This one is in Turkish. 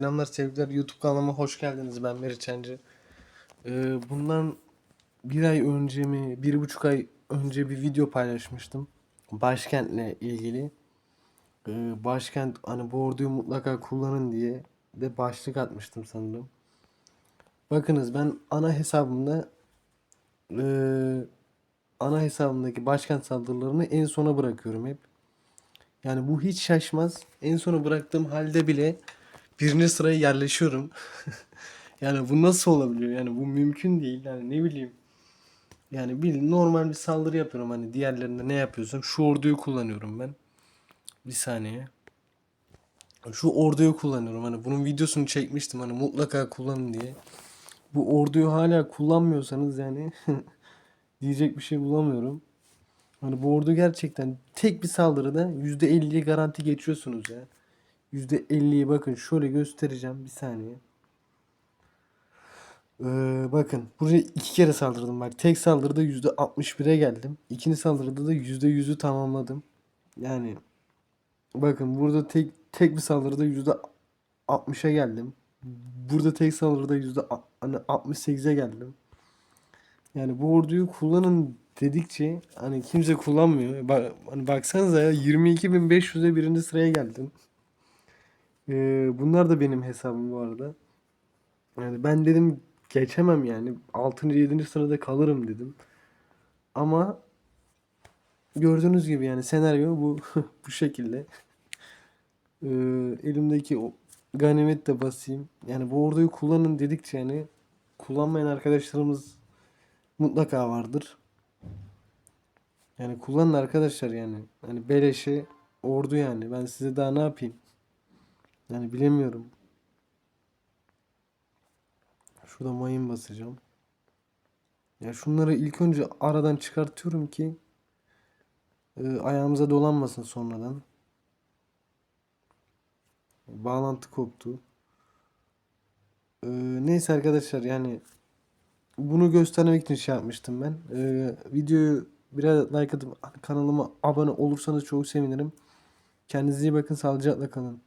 Selamlar sevgiler YouTube kanalıma hoş geldiniz ben Meriç Çencı. Ee, bundan bir ay önce mi bir buçuk ay önce bir video paylaşmıştım. Başkentle ilgili. Ee, başkent hani bu orduyu mutlaka kullanın diye de başlık atmıştım sanırım. Bakınız ben ana hesabımda ee, ana hesabımdaki başkent saldırılarını en sona bırakıyorum hep. Yani bu hiç şaşmaz. En sona bıraktığım halde bile birinci sıraya yerleşiyorum. yani bu nasıl olabiliyor? Yani bu mümkün değil. Yani ne bileyim. Yani bir normal bir saldırı yapıyorum. Hani diğerlerinde ne yapıyorsam şu orduyu kullanıyorum ben. Bir saniye. Şu orduyu kullanıyorum. Hani bunun videosunu çekmiştim. Hani mutlaka kullanın diye. Bu orduyu hala kullanmıyorsanız yani diyecek bir şey bulamıyorum. Hani bu ordu gerçekten tek bir saldırıda %50'yi garanti geçiyorsunuz ya. %50'yi bakın şöyle göstereceğim bir saniye. Ee, bakın buraya iki kere saldırdım bak. Tek saldırıda %61'e geldim. İkinci saldırıda da %100'ü tamamladım. Yani bakın burada tek tek bir saldırıda %60'a geldim. Burada tek saldırıda yüzde a- hani 68'e geldim. Yani bu orduyu kullanın dedikçe hani kimse kullanmıyor. Bak, hani baksanıza ya 22.500'e birinci sıraya geldim. Ee, bunlar da benim hesabım bu arada. Yani ben dedim geçemem yani. 6. 7. sırada kalırım dedim. Ama gördüğünüz gibi yani senaryo bu bu şekilde. Ee, elimdeki o ganimet de basayım. Yani bu orduyu kullanın dedikçe yani kullanmayan arkadaşlarımız mutlaka vardır. Yani kullanın arkadaşlar yani. Hani beleşe ordu yani. Ben size daha ne yapayım? Yani bilemiyorum. Şurada mayın basacağım. Ya şunları ilk önce aradan çıkartıyorum ki e, ayağımıza dolanmasın sonradan. Bağlantı koptu. E, neyse arkadaşlar yani bunu göstermek için şey yapmıştım ben. E, videoyu biraz like atıp kanalıma abone olursanız çok sevinirim. Kendinize iyi bakın. Sağlıcakla kalın.